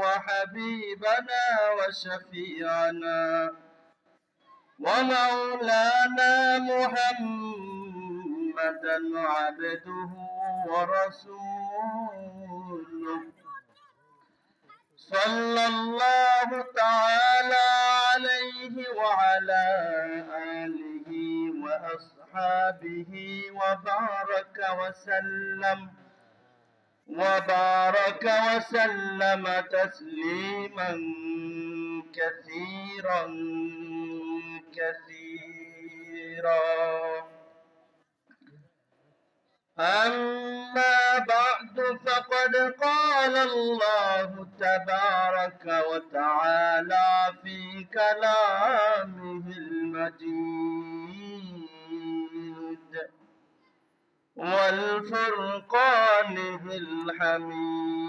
وحبيبنا وشفيعنا ومولانا محمدا عبده ورسوله. صلى الله تعالى عليه وعلى آله وأصحابه وبارك وسلم. وبارك وسلم تسليما كثيرا كثيرا. أما بعد فقد قال الله تبارك وتعالى في كلامه المجيد. والفرقانه الحميد.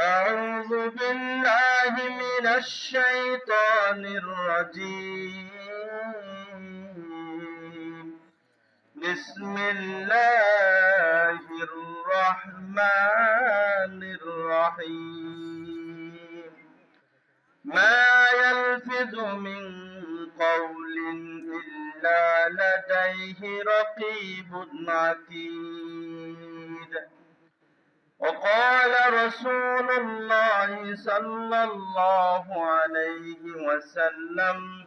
أعوذ بالله من الشيطان الرجيم. بسم الله الرحمن الرحيم. ما يلفظ من إلا لديه رقيب عتيد. وقال رسول الله صلى الله عليه وسلم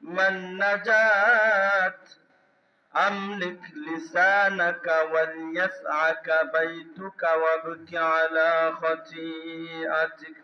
من نجات أملك لسانك وليسعك بيتك وابك على خطيئتك.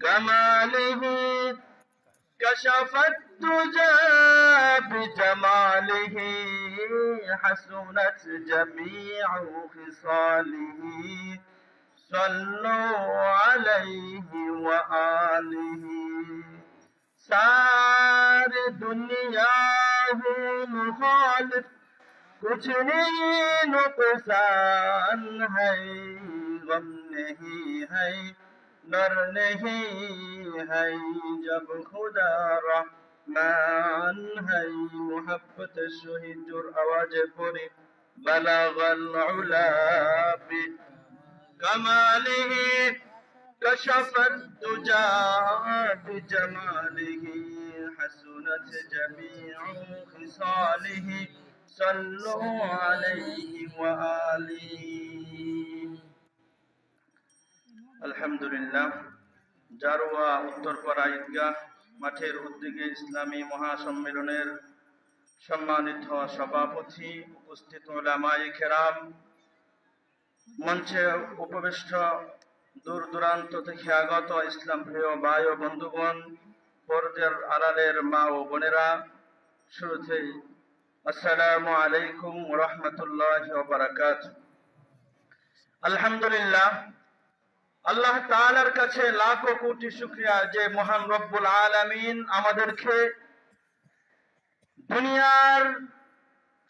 بكماله كشف الدجى بجماله حسنت جميع خصاله صلوا عليه وآله सारी दुनिया है मुखालिफ कुछ नहीं नुकसान है गम नहीं है डर नहीं है जब खुदा रहमान है मोहब्बत शहीद जोर आवाज पड़े बलगल उला कमालिhi كشف الدجى بجماله حسنت جميع خصاله صلوا عليه وآله আলহামদুলিল্লাহ, জারোয়া উত্তরপাড়া ঈদগাহ মাঠের উদ্যোগে ইসলামী মহাসম্মেলনের সম্মানিত সভাপতি উপস্থিত ওলামাই খেরাম মঞ্চে উপবিষ্ট দূর দূরান্ত থেকে আগত ইসলাম প্রিয় ভাই ও বন্ধুগণ, পর্দের আড়ালের মা ও বোনেরা শুরুতেই আসসালাম আলাইকুম রহমতুল্লাহ বারাকাত আলহামদুলিল্লাহ আল্লাহ তাআলার কাছে লাখো কোটি শুকরিয়া যে মহান রব্বুল আলামিন আমাদেরকে দুনিয়ার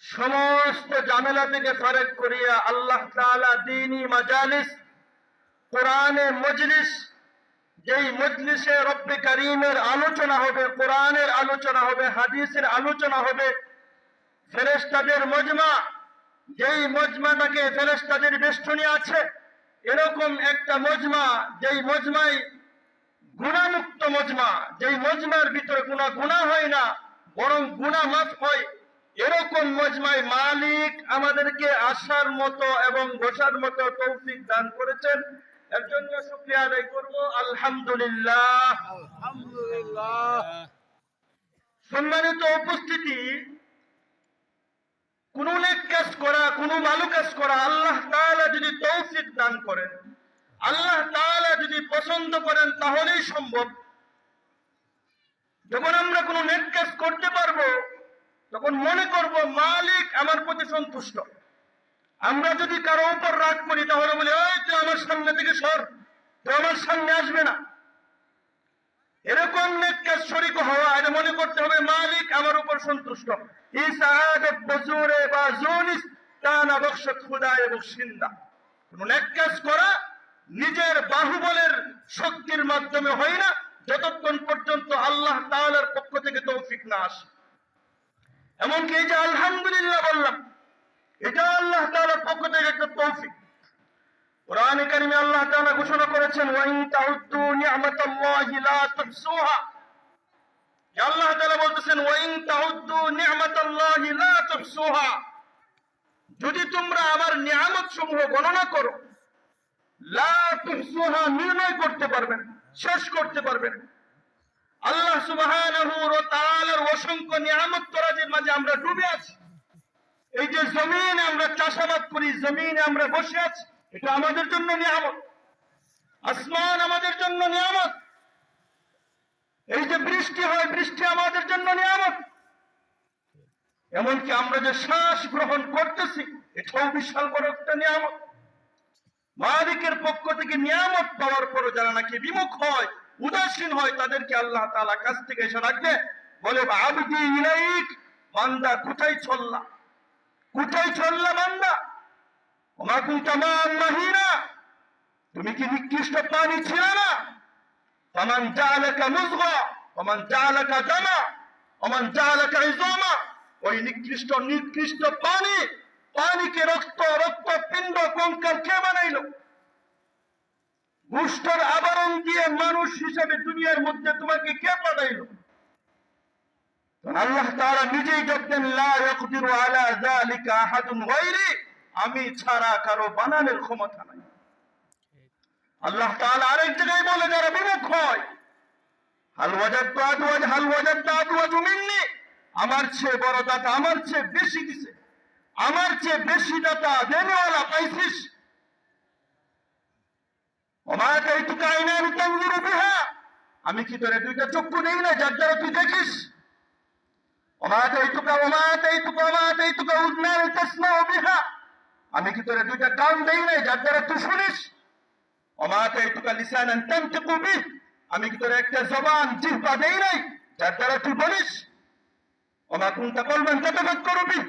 সমস্ত জামেলা থেকে ফারেক করিয়া আল্লাহ তাআলা দিনী মাজালিস, কোরআনে মজলিস, যেই মজলিসে রব্বে করিমের আলোচনা হবে, কোরআনের আলোচনা হবে, হাদিসের আলোচনা হবে, ফেরেশতাদের মজমা, যেই মজমাটাকে ফেরেশতাদের বেষ্টনী আছে এরকম একটা মজমা যেই মজমাই গুণামুক্ত মজমা যেই মজমার ভিতরে কোনো গুণা হয় না বরং গুণা মাফ হয় এরকম মজমায় মালিক আমাদেরকে আসার মতো এবং বসার মতো তৌফিক দান করেছেন। এর জন্য শুক্রিয়া আদায় করব। আলহামদুলিল্লাহ। আলহামদুলিল্লাহ। সম্মানিত উপস্থিতি কোন নেক কাজ করা, কোন ভালো কাজ করা, আল্লাহ তাআলা যদি তৌফিক দান করেন, আল্লাহ তাআলা যদি পছন্দ করেন, তাহলেই সম্ভব। যখন আমরা কোন নেক কাজ করতে পারব, তখন মনে করব, মালিক আমার প্রতি সন্তুষ্ট। আমরা যদি কারও উপর রাগ করি, তাহলে বলি ওই তুই আমার সামনে থেকে সর, তুই আমার সামনে আসবে না। এরকম নেক কাজ শরিক হওয়া, এটা মনে করতে হবে মালিক আমার উপর সন্তুষ্ট। এই সাহাদত বজুরে বা জোনিস তানা বক্স খুদায় বক্সিন্দা কোন নেক কাজ করা নিজের বাহুবলের শক্তির মাধ্যমে হয় না, যতক্ষণ পর্যন্ত আল্লাহ তাআলার পক্ষ থেকে তৌফিক না আসে। এমনকি এই যে আলহামদুলিল্লাহ বললাম, এটা আল্লাহ তাআলার পক্ষ থেকে একটা তৌফিক। কোরআনে কারিমে আল্লাহ তাআলা ঘোষণা করেছেন, ওয়াইন তাউদ্দু নি'মাতাল্লাহি লা তুহসুহা আল্লাহ বলতেছেন, ওয়াইন যদি তোমরা আমার নিয়ামত সমূহ গণনা করো, লা নির্ণয় করতে পারবেন শেষ করতে পারবেন আল্লাহ সুবহানাহু ওয়া তাআলার অসংখ্য নিয়ামত তরাজের মাঝে আমরা ডুবে আছি। এই যে জমিন আমরা চাষাবাদ করি, জমিনে আমরা বসে আছি, এটা আমাদের জন্য নিয়ামত। আসমান আমাদের জন্য নিয়ামত। এই যে বৃষ্টি হয়, বৃষ্টি আমাদের জন্য নিয়ামত। এমনকি আমরা যে শ্বাস গ্রহণ করতেছি, এটাও বিশাল বড় একটা নিয়ামত। মালিকের পক্ষ থেকে নিয়ামত পাওয়ার পরও যারা নাকি বিমুখ হয়, উদাসীন হয়, তাদেরকে আল্লাহ তাআলা কাছ থেকে এসে রাখবে। বলে, আবদি ইলাইক, বান্দা কোথায় চললা কোথায় চললা বান্দা? ওমা কুনতা মান মাহিনা? তুমি কি নিকৃষ্ট পানি ছিল না? ফামান জাআলাকা মুযগা ওমান জাআলাকা দামা ওমান জাআলাকা ইজামা ওই নিকৃষ্ট নিকৃষ্ট পানি, পানিকে রক্ত রক্ত পিণ্ড কঙ্কাল কে বানাইলো? গুষ্ঠর আবরণ দিয়ে মানুষ হিসেবে দুনিয়ার মধ্যে তোমাকে কে পাঠাইলো আল্লাহ তারা নিজেই দেখতেন আমি ছাড়া কারও বানানোর ক্ষমতা নাই। আল্লাহ তাআলা আরেক জায়গায় বলে যারা বিমুখ হয়, হাল ওয়াজাদতু আদওয়াজ, হাল ওয়াজাদতু আদওয়াজ মিন্নি, আমার চেয়ে বড় দাতা, আমার চেয়ে বেশি দিছে, আমার চেয়ে বেশি দাতা, দেনেওয়ালা, পাইছিস? আমি কি তোরে দুইটা চক্ষু নেই না যার দ্বারা তুই দেখিস? আমি কি তোরে দুইটা কান দেই না যার দ্বারা তুই শুনিস ওমা কাইতুকা লিসানান তানতিকু বিহ আমি কি তোরে একটা জবান জিহ্বা দেই নাই? যার দ্বারা তুই বলিস। ওমা কুনতা কলবান তাতাফাক্কারু বিহ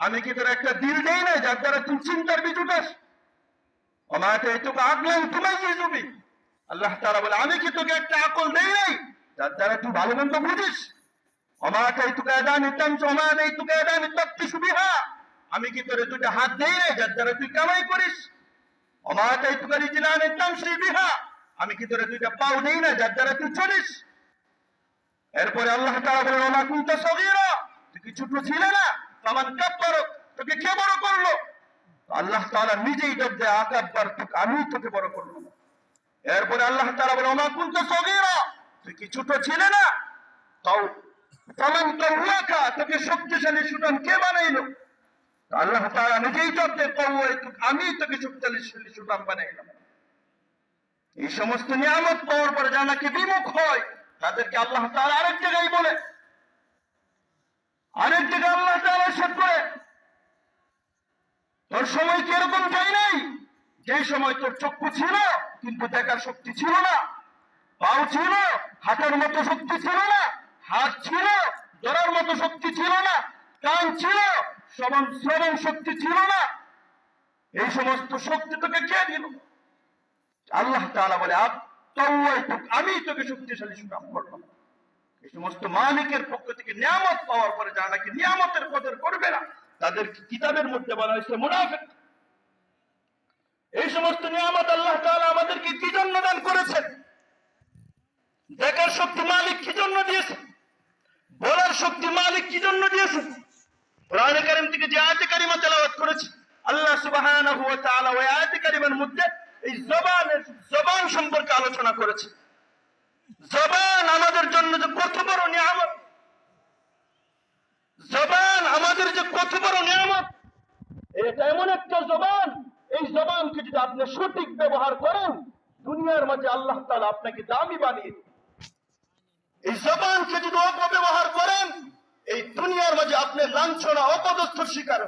আমি কি তোর একটা দিল দেই না যার দ্বারা তুই চিন্তার বীজ উঠাস? অমাতে তোকে আগলেন তোমায় জুবি আল্লাহ তাআলা বলে, আমি কি তোকে একটা আকল দেই নাই? যার দ্বারা তুই ভালো মন্দ বুঝিস। অমাতে তোকে আদা নিতাম অমাতে তোকে আদা নিতাপ্তি সুবিহা আমি কি তোরে দুটো হাত দেই নাই, যার দ্বারা তুই কামাই করিস? বিহা আমি কি তোরে দুইটা পাও নেই না, যার দ্বারা তুই চলিস এরপরে আল্লাহ তাআলা বলেন, ওমা কুনতা সগীরা? তুই কি ছোট ছিলে না? তামান কাব্বার তোকে কে বড় করল? আল্লাহ তাআলা নিজেই ডাক দেয় আকাব্বার আমি তোকে বড় করল এরপরে আল্লাহ তাআলা বলে ওমা কুনতা সগীরা? তুই কি ছোট ছিলে না? তাও তোকে শক্তিশালী সুদান কে বানাইলো? আল্লাহ তাআলা নিজেই দেয় আমি তোকে বানাইলাম এই সমস্ত নিয়ামত পাওয়ার পরে যারা নাকি বিমুখ হয়, তাদেরকে আল্লাহ আরেক জায়গায় বলে। আরেক জায়গায় আল্লাহ সেট করে। তোর সময় কি এরকম নাই? যে সময় তোর চক্ষু ছিল, কিন্তু দেখার শক্তি ছিল না। পাও ছিল হাতের মতো শক্তি ছিল না। হাত ছিল, ধরার মতো শক্তি ছিল না। কান ছিল শ্রবণ শ্রবণ শক্তি ছিল না। এই সমস্ত শক্তি তোকে কে দিল? আল্লাহ তাআলা বলে আমি তোকে শক্তিশালী সুনাম করলাম এই সমস্ত মালিকের পক্ষ থেকে নিয়ামত পাওয়ার পরে যারা নাকি নিয়ামতের কদর করবে না, তাদের কিতাবের মধ্যে বলা হয়েছে, মুনাফিক? এই সমস্ত নিয়ামত আল্লাহ তাআলা আমাদেরকে কি জন্য দান করেছেন দেখার শক্তি মালিক কি জন্য দিয়েছে? বলার শক্তি মালিক কি জন্য দিয়েছে? কোরআনে কারিম থেকে যে আয়াতে কারিমা তেলাওয়াত করেছে, আল্লাহ সুবহানাহু ওয়া তাআলা ওই আয়াতে কারিমার মধ্যে এই জবানের, জবান সম্পর্কে আলোচনা করেছে। জবান আমাদের জন্য যে কত বড় নিয়ামত। জবান আমাদের যে কত বড় নিয়ামত। এটা এমন একটা জবান, এই জবানকে যদি আপনি সঠিক ব্যবহার করেন, দুনিয়ার মাঝে আল্লাহ তাআলা আপনাকে দামি বানিয়ে। এই জবানকে যদি অপব্যবহার করেন এই দুনিয়ার মাঝে আপনি লাঞ্ছনা অপদস্থ শিকার।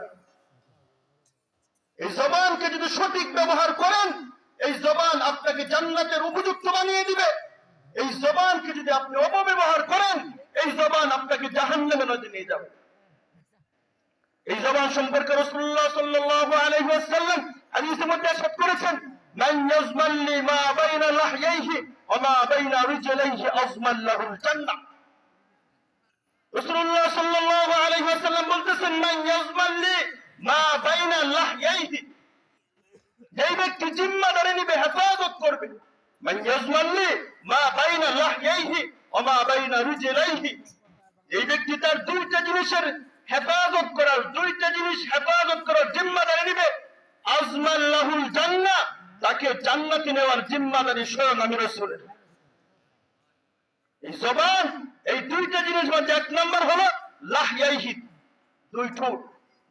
এই জবানকে যদি সঠিক ব্যবহার করেন, এই জবান আপনাকে জান্নাতের উপযুক্ত বানিয়ে দিবে। এই জবানকে যদি আপনি অপব্যবহার করেন, এই জবান আপনাকে জাহান্নামে নদী নিয়ে যাবে। এই জবান সম্পর্কে রসুল্লাহ সাল্লাহ আলহিহাসাল্লাম হাদিসের মধ্যে আসাদ করেছেন, মান ইয়াজমাল্লি মা বাইনা লাহইহি ওয়া মা বাইনা রিজলাইহি আজমাল্লাহুল জান্নাহ। রাসূলুল্লাহ সাল্লাল্লাহু আলাইহি ওয়াসাল্লাম বলতেছেন, মান ইয়াজমাল্লি মা বাইনা লাহইহি যেই ব্যক্তি জিম্মাদারি নিবে, হেফাজত করবে। মান ইয়াজমাল্লি মা বাইনা লাহইহি ওয়া মা বাইনা রিজলাইহি। এই ব্যক্তি তার দুইটা জিনিসের হেফাজত করার, দুইটা জিনিস হেফাজত করার জিম্মাদারি নিবে আজমাল্লাহুল জান্নাহ, তাকে জান্নাতে নেওয়ার জিম্মাদারি স্বয়ং আমি রাসূলের। এই জবান, এই দুইটা জিনিস মধ্যে এক নম্বর হলো লাহইয়াইহি দুই ঠোঁট।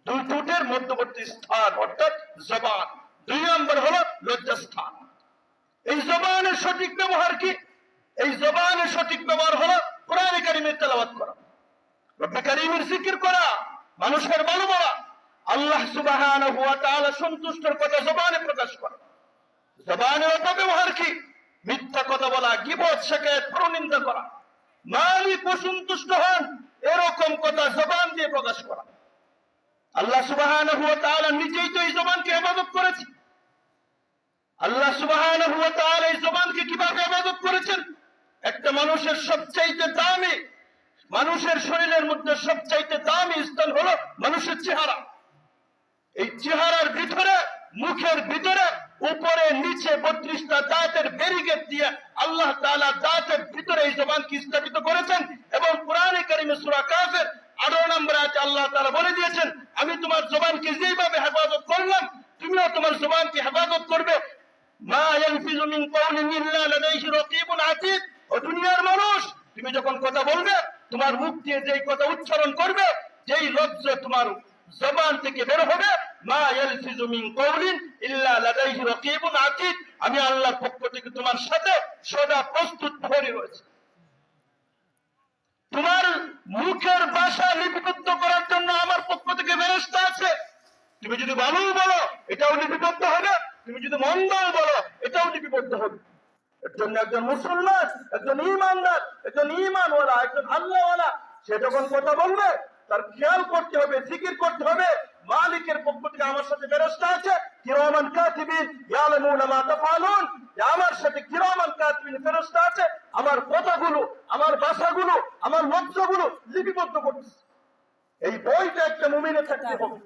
দুই ঠোঁটের মধ্যবর্তী স্থান, অর্থাৎ জবান। দুই নম্বর হলো লজ্জাস্থান। এই জবানের সঠিক ব্যবহার কি? এই জবানের সঠিক ব্যবহার হলো কোরআন কারিমের তেলাওয়াত করা। রব্বে কারিমের জিকির করা, মানুষের ভালো বলা। আল্লাহ ওয়া তাআলা সন্তুষ্টর কথা জবানে প্রকাশ করা। জবানের অপব্যবহার কি? মিথ্যা কথা বলা, গিবত শেখায়ত প্রনিন্দা করা। মালিক অসন্তুষ্ট হন, এরকম কথা জবান দিয়ে প্রকাশ করা। আল্লাহ তাআলা নিজেই তো এই জবানকে হেফাজত করেছে আল্লাহ তাআলা এই জবানকে কীভাবে হেফাজত করেছেন? একটা মানুষের সবচাইতে দামি, মানুষের শরীরের মধ্যে সবচাইতে দামি স্থান হলো মানুষের চেহারা। এই চেহারার ভিতরে, মুখের ভিতরে উপরে, নিচে বত্রিশটা দাঁতের ব্যারিকেড দিয়ে আল্লাহ তাআলা দাঁতের ভিতরে এই জবানকে স্থাপিত করেছেন এবং কোরআনে কারিমে সূরা কাফের আঠারো নম্বর আয়াতে আল্লাহ তাআলা বলে দিয়েছেন, আমি তোমার জবানকে যেভাবে হেফাজত করলাম, তুমিও তোমার জবানকে হেফাজত করবে। মা ইয়ালফিজু মিন কাউলিন ইল্লা লাদাইহি রাকীবুন আতীদ। ও দুনিয়ার মানুষ, তুমি যখন কথা বলবে, তোমার মুখ দিয়ে যেই কথা উচ্চারণ করবে, যেই লজ্জ তোমার জবান থেকে বের হবে আমি আল্লাহর পক্ষ থেকে তোমার সাথে সদা প্রস্তুত প্রহরী রয়েছে। তোমার মুখের ভাষা লিপিবদ্ধ করার জন্য আমার পক্ষ থেকে ব্যবস্থা আছে। তুমি যদি ভালোও বলো, এটাও লিপিবদ্ধ হবে। তুমি যদি মন্দও বলো, এটাও লিপিবদ্ধ হবে। এর জন্য একজন মুসলমান, একজন ইমানদার একজন ইমানওয়ালা একজন আল্লাহওয়ালা, সে যখন কথা বলবে, তার খেয়াল করতে হবে, জিকির করতে হবে। মালিকের পক্ষ থেকে আমার সাথে ব্যবস্থা আছে কিরামান কাতিবিন ইয়ালামুনা মা তাফআলুন। যে আমার সাথে কিরামান কাতিবিন ফেরেশতা আছে। আমার কথাগুলো, আমার ভাষাগুলো, আমার লক্ষ্যগুলো লিপিবদ্ধ করতেছে। এই বইটা একটা মুমিনের থাকতে হবে।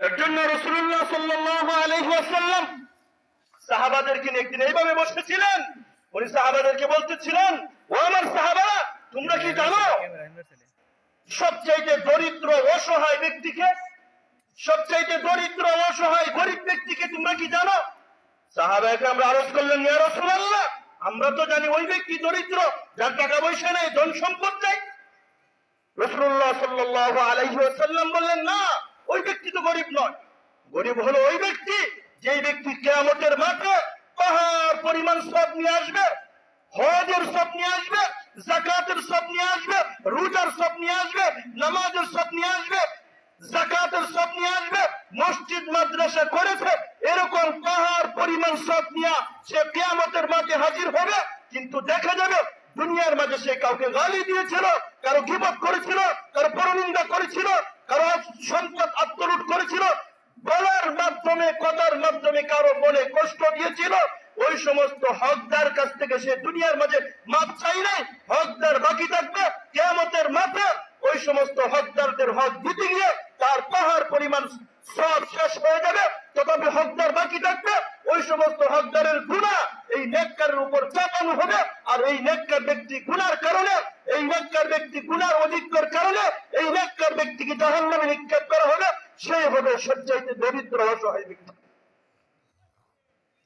এর জন্য রসুল্লাহ সাল্লাল্লাহু আলাইহি ওয়াসাল্লাম সাহাবাদেরকে একদিন এইভাবে বসেছিলেন। উনি সাহাবাদেরকে বলতেছিলেন, ও আমার সাহাবারা তোমরা কি জানো? দরিদ্র অসহায় ব্যক্তিকে দরিদ্র অসহায় গরিব ব্যক্তিকে তোমরা কি জানো? আমরা আরজ করলেন আমরা তো জানি ওই ব্যক্তি দরিদ্র, যার টাকা পয়সা নেই, ধন সম্পদ নেই। রসুল্লাহ সাল্লাল্লাহু আলাইহি ওয়াসাল্লাম বললেন, না, ওই ব্যক্তি তো গরিব নয়। গরিব হলো ওই ব্যক্তি, যেই ব্যক্তি কিয়ামতের মাঠে পাহাড়, পরিমাণ সব নিয়ে আসবে, হজের সব নিয়ে আসবে, জাকাতের সব নিয়ে আসবে, রোজার সব নিয়ে আসবে, নামাজের সব নিয়ে আসবে, জাকাতের সব নিয়ে আসবে, মসজিদ, মাদ্রাসা করেছে, এরকম পাহাড়, পরিমাণ সব নিয়ে সে কিয়ামতের মাঠে হাজির হবে, কিন্তু দেখা যাবে দুনিয়ার মাঝে সে কাউকে গালি দিয়েছিল, কারও গিবত করেছিল, কারও পরনিন্দা করেছিল, কারও সম্পদ আত্মলুট করেছিল বলার মাধ্যমে, কথার মাধ্যমে কারও মনে কষ্ট দিয়েছিল, ওই সমস্ত হকদার কাছ থেকে সে দুনিয়ার মাঝে মাপ চাই নাই, হকদার বাকি থাকবে কেমতের মাথা ওই সমস্ত হকদারদের হক দিতে গিয়ে তার পাহাড় পরিমাণ সব শেষ হয়ে যাবে, তথাপি হকদার বাকি থাকবে ওই সমস্ত হকদারের গুণা এই নেককারের উপর চাপানো হবে, আর এই নেককার ব্যক্তি গুনার কারণে, এই নেককার ব্যক্তি গুনার অধিকার কারণে, এই নেককার ব্যক্তিকে জাহান্নামে নিক্ষেপ করা হবে সেই হবে সজ্জাইতে দরিদ্র অসহায় ব্যক্তি।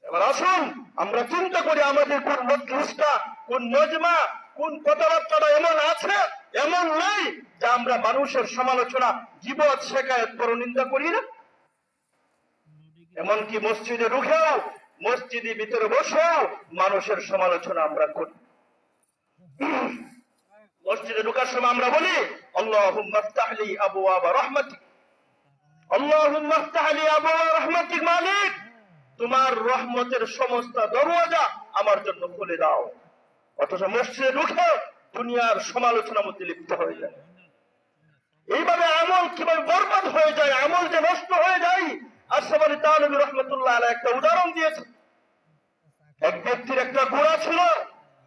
এবার আসুন, আমরা চিন্তা করি আমাদের কোন মজলিসটা, কোন নজমা, কোন কথাবার্তাটা এমন আছে, এমন নাই, যা আমরা মানুষের সমালোচনা জীবত শেখায়ত পরনিন্দা করি না। এমনকি মসজিদে ঢুকেও মসজিদের ভিতরে বসেও মানুষের সমালোচনা আমরা করি। মসজিদে ঢোকার সময় আমরা বলি, আল্লাহুম্মা ফতাহলি আবওয়াবা রাহমাতিক। আল্লাহুম্মা ফতাহলি আবওয়াবা রাহমাতিক, মালিক। তোমার রহমতের সমস্ত দরওয়াজা আমার জন্য খুলে দাও। অথচ মসজিদে ঢুকে দুনিয়ার সমালোচনার মধ্যে লিপ্ত হয়ে যায়। এইভাবে আমল কীভাবে বরবাদ হয়ে যায়, আমল যে নষ্ট হয়ে যায় একটা উদাহরণ দিয়েছে। এক ব্যক্তির একটা ঘোড়া ছিল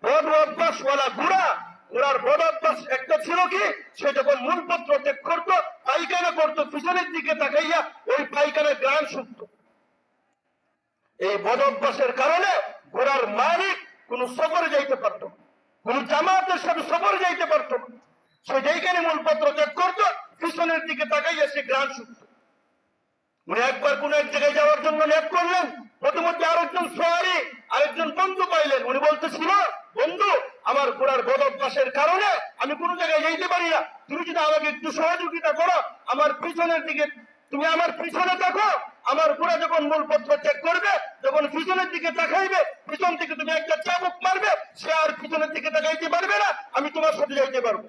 বদ অভ্যাসওয়ালা ঘোড়া। ঘোড়ার বদ অভ্যাস একটা ছিল কি? সে যখন মূলপত্র ত্যাগ করতো, পায়খানা করতো, পিছনের দিকে তাকাইয়া ওই পায়খানার গ্রাম শুনতো। এই বদ অভ্যাসের কারণে ঘোড়ার মালিক কোন সফরে যাইতে পারতো। কোন জামাতের সাথে সফরে যাইতে পারতো। সে যেইখানে মূলপত্র ত্যাগ করতো, পিছনের দিকে তাকাইয়া সে গ্রাম শুনতো। উনি একবার কোন এক জায়গায় যাওয়ার জন্য লেপ করলেন, প্রথমত আরেকজন সোয়ারি, আরেকজন বন্ধু পাইলেন। উনি বলতেছিল, বন্ধু, আমার ঘোড়ার বদ অভ্যাসের কারণে আমি কোন জায়গায় যাইতে পারি না। তুমি যদি আমাকে একটু সহযোগিতা করো, আমার পিছনের দিকে, তুমি আমার পিছনে থাকো, আমার ঘোড়া যখন মূলপত্র চেক করবে, যখন পিছনের দিকে তাকাইবে, পিছন থেকে তুমি একটা চাবুক মারবে, সে আর পিছনের দিকে তাকাইতে পারবে না, আমি তোমার সাথে যাইতে পারব।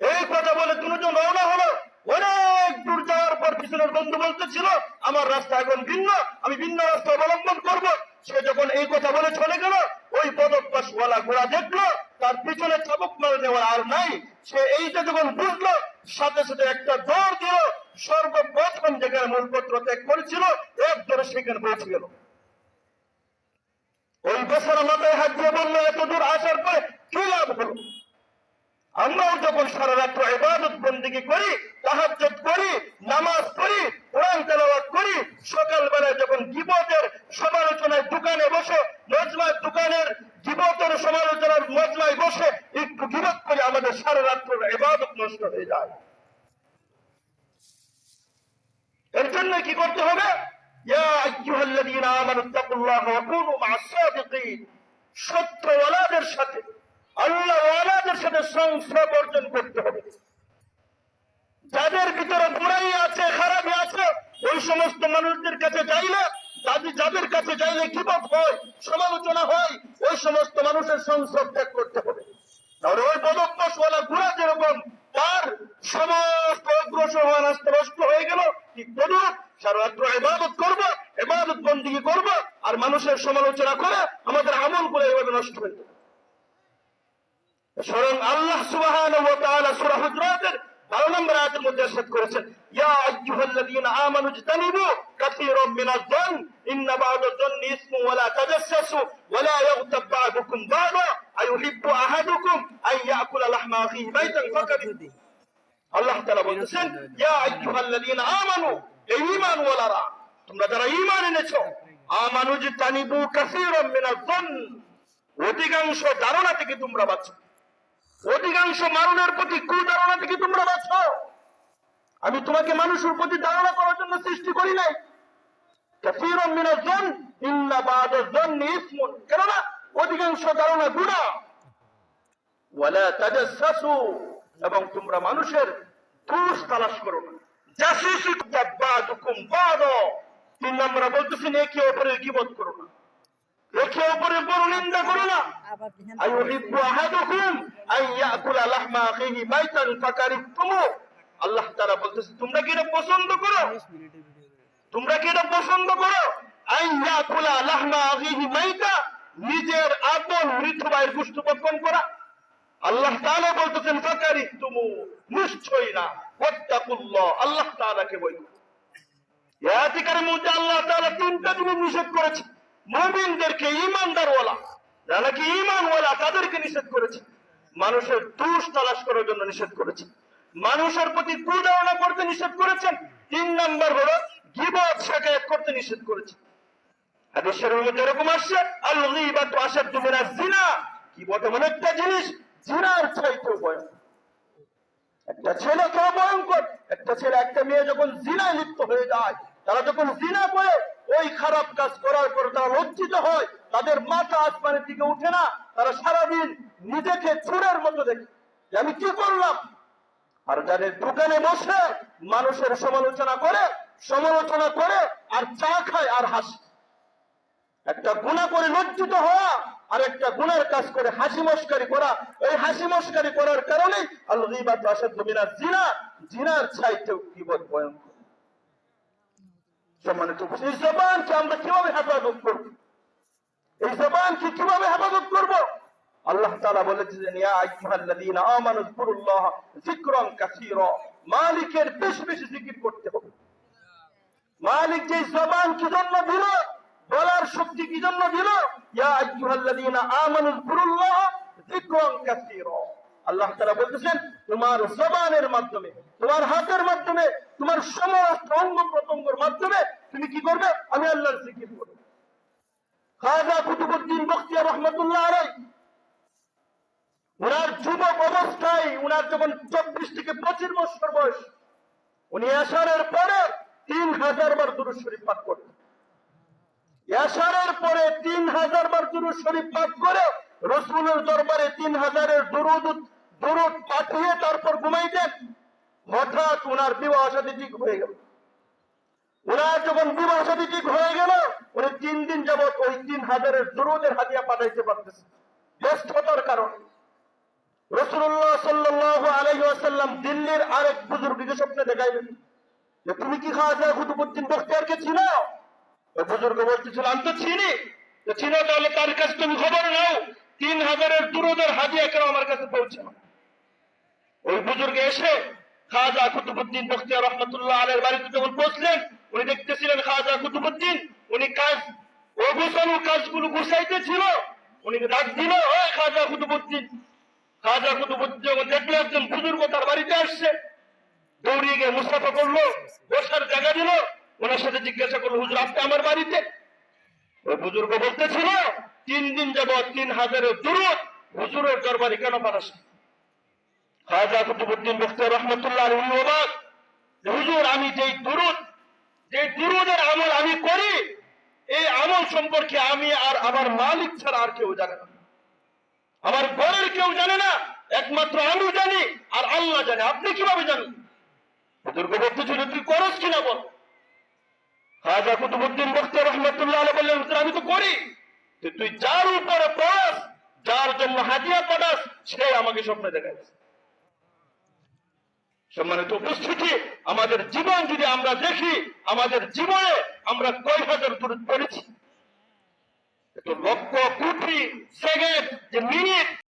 এই কথা বলে দুজন রওনা হলো। অনেক দূর যাওয়ার পর পিছনের বন্ধু বলতেছিল, আমার রাস্তা এখন ভিন্ন, আমি ভিন্ন রাস্তা অবলম্বন করব। সে যখন এই কথা বলে চলে গেল, ওই পদকবাসওয়ালা ঘোড়া দেখল, তার পিছনে চাবুক মারে নেওয়ার আর নাই। সে এইটা যখন বুঝলো, সাথে সাথে একটা দৌড় দিল সর্বপ্রথম যেখানে মূলপত্র ত্যাগ করেছিল এক ধরে সেখানে পৌঁছে গেল। ওই বছর মাথায় হাত দিয়ে বলল এত দূর আসার পরে কি লাভ হলো? আমরাও যখন সারা রাত্র ইবাদত বন্দিগি করি তাহাজ্জুদ করি নামাজ পড়ি কোরআন তেলাওয়াত করি সকালবেলায় যখন গিবতের সমালোচনায় দোকানে বসে মজমার দোকানের গিবতের সমালোচনার মজমায় বসে একটু গিবত করে আমাদের সারা রাত্র ইবাদত নষ্ট হয়ে যায় এর জন্য কি করতে হবে ইয়া আইয়ুহাল্লাযীনা আমানু তাকুল্লাহ ওয়া কুনু মা'আস সাদিকিন সত্যওয়ালাদের সাথে আল্লাহ ওয়ালাদের সাথে সংস্রব অর্জন করতে হবে যাদের ভিতরে বুড়াই আছে খারাপি আছে ওই সমস্ত মানুষদের কাছে যাইলে যাদের যাদের কাছে যাইলে কিবত হয় সমালোচনা হয় ওই সমস্ত মানুষের সংস্রব ত্যাগ করতে হবে তাহলে ওই পদক্ষসওয়ালা ঘোড়া যেরকম তার সমস্ত অগ্রসর হওয়া রাস্তা নষ্ট হয়ে গেল। ঠিক তদুপ সারাত্র ইবাদত করব, ইবাদত বন্দিগি করব, আর মানুষের সমালোচনা করে আমাদের আমল করে এভাবে নষ্ট হয়ে যাবে। স্বয়ং আল্লাহ সুবহানাহু ওয়া তাআলা সূরা হুজরাতের 12 নম্বর আয়াতের মধ্যে ইরশাদ করেছেন, ইয়া আইয়ুহাল্লাযীনা আমানু ইজতানিবু কাসীরাম মিনাজ যান, ইন্না বা'দাজ যান্নি ইসমু ওয়া তাজাসসু ওয়া ইয়াগতাব বা'দুকুম বা'দা আইয়ুহিব্বু আহাদুকুম আন ইয়াকুলা লাহমা আখিহি মাইতান ফাকারিহু আল্লাহ তাআলা ইয়া আইয়ুহাল্লাযীনা আমানু এই ঈমান ওয়ালারা তোমরা যারা ঈমান এনেছো আমানু ইজতানিবু কাসীরাম যান অধিকাংশ ধারণা থেকে তোমরা বাঁচো। অধিকাংশ মারণের প্রতি কুধারণা থেকে তোমরা বাঁচো। আমি তোমাকে মানুষের প্রতি ধারণা করার জন্য সৃষ্টি করি নাই। কাসীরাম জন ইন্না বা'দা যন্নি ইসমুন। কেননা অধিকাংশ ধারণা গুনাহ ওয়ালা তাজাসসু এবং তোমরা মানুষের দোষ তালাশ করো না। তিন একে করো না। একে বড় নিন্দা করো না। আল্লাহ বলতেছে, তোমরা কি এটা পছন্দ করো? তোমরা কি এটা পছন্দ করো? মাইতা, নিজের আপন মৃত ভাইয়ের গোশত ভক্ষণ করা। আল্লাহ তাআলা বলতেছেন, ফাকারিহতুমু নিশ্চয়ই না, ওয়াত্তাকুল্লাহ। আল্লাহ তাআলাকে বই ইয়াতিকার মধ্যে আল্লাহ তাআলা তিনটা জিনিস নিষেধ করেছে। মুমিনদেরকে ঈমানদারওয়ালা, যারা নাকি ঈমানওয়ালা, তাদেরকে নিষেধ করেছে। মানুষের দোষ তালাশ করার জন্য নিষেধ করেছে। মানুষের প্রতি কুধারণা করতে নিষেধ করেছেন। তিন নম্বর হলো, গিবত শেখায়ত করতে নিষেধ করেছে। হাদিসের মধ্যে এরকম আসছে আল গীবাতু আশাদ্দু মিনাজ জিনা গীবত এমন একটা জিনিস জিনার চাইতেও ভয়ঙ্কর একটা ছেলে কেউ ভয়ঙ্কর। একটা ছেলে, একটা মেয়ে যখন জিনায় লিপ্ত হয়ে যায়, তারা যখন জিনা করে, ওই খারাপ কাজ করার পর তারা লজ্জিত হয়, তাদের মাথা আসমানের দিকে উঠে না, তারা সারাদিন নিজেকে চোরের মতো দেখে। আমি কি করলাম? আর যাদের দোকানে বসে মানুষের সমালোচনা করে সমালোচনা করে, আর চা খায় আর হাসে। একটা গুণা করে লজ্জিত হওয়া আর একটা গুণের কাজ করে হাসি মস্কারি করা। এই হাসি মস্কারি করার কারণে আল গীবাত আসাদ মিনাজ জিনা, জিনার গীবত ভয়ঙ্কর। সম্মানিত এই আমরা কীভাবে হেফাজত করব? এই কীভাবে হেফাজত করব? আল্লাহ তাআলা বলেছেন, ইয়া আইয়ুহাল্লাযীনা আমানু যিকুরুল্লাহ মালিকের বেশি বেশি জিকির করতে হবে। মালিক যে জবান কি জন্য দিল বলার শক্তি কি জন্য দিল আল্লাহ তাআলা বলতেছেন, তোমার জবানের মাধ্যমে, তোমার হাতের মাধ্যমে, তোমার সমস্ত অঙ্গ প্রত্যঙ্গের মাধ্যমে তুমি কি করবে? আমি আল্লাহর জিকির করব। খাজা কুতুবুদ্দিন বখতিয়ার রহমাতুল্লাহ আলাইহি। উনার যুবক অবস্থায়, উনার যখন চব্বিশ থেকে পঁচিশ বছর বয়স, উনি এসারের পরে তিন হাজার বার দুরুদ শরীফ পাঠ করতেন। এসারের পরে তিন হাজার বার দুরুদ শরীফ পাঠ করে রসুলের দরবারে তিন হাজারের দুরুদ দুরুদ পাঠিয়ে তারপর ঘুমাইতেন। হঠাৎ উনার বিবাহ সাথে ঠিক হয়ে গেল। উনার যখন বিবাহ সাথে ঠিক হয়ে গেল, উনি তিন দিন যাবত ওই তিন হাজারের দুরুদের হাতিয়া পাঠাইতে পারতেছে ব্যস্ততার কারণে। রসুল্লাহ সাল্লাহ আলাইসাল্লাম দিল্লির আরেক বুজুর্গকে স্বপ্নে দেখাইলেন তুমি কি খাওয়া কুতুবুদ্দিন বখতিয়ারকে চিনো? ওই বুজুর্গ বলতেছিল আমি তো চিনি। চিনো তাহলে তার কাছে তুমি খবর নাও। তিন হাজারের দুরুদের হাদিয়া কেন আমার কাছে পৌঁছে না ওই বুজুর্গ এসে খাজা কুতুবুদ্দিন বখতিয়ার রহমতুল্লাহ আলের বাড়িতে যখন পৌঁছলেন, উনি দেখতেছিলেন খাজা কুতুবুদ্দিন, উনি কাজ ও গোছানো কাজগুলো গুছাইতেছিল। উনি ডাক দিল ও খাজা কুতুবুদ্দিন। খাজা কুতুবুদ্দিন যখন দেখল, একজন বুজুর্গ তার বাড়িতে আসছে। দৌড়িয়ে গিয়ে মুস্তাফা করল, বসার জায়গা দিল। ওনার সাথে জিজ্ঞাসা করল, হুজুর, আপনি আমার বাড়িতে? ওই বুজুর্গ বলতেছিল, তিন দিন যাবত তিন হাজারের দূরত হুজুরের দরবারে কেন খাজা কুতুবুদ্দিন বখতিয়ার রহমতুল্লাহ অবাক হুজুর, আমি যেই যে আমল আমি করি, এই আমল সম্পর্কে আমি আর আমার মালিক ছাড়া আর কেউ জানে না। আমার ঘরের কেউ জানে না, একমাত্র আমি জানি আর আল্লাহ জানে। আপনি কীভাবে জানেন? বুজুর্গ বলতেছিল, তুই করস কিনা বল? খাজা কুতুবুদ্দিন বখতিয়ার রহমতুল্লাহ বললেন আমি তো করি। তুই যার উপরে পড়াস যার জন্য হাদিয়া পাঠাস, সে আমাকে স্বপ্নে দেখায় সম্মানিত উপস্থিতি, আমাদের জীবন যদি আমরা দেখি, আমাদের জীবনে আমরা কয় হাজার দূর তো লক্ষ কোটি সেকেন্ড যে মিনিট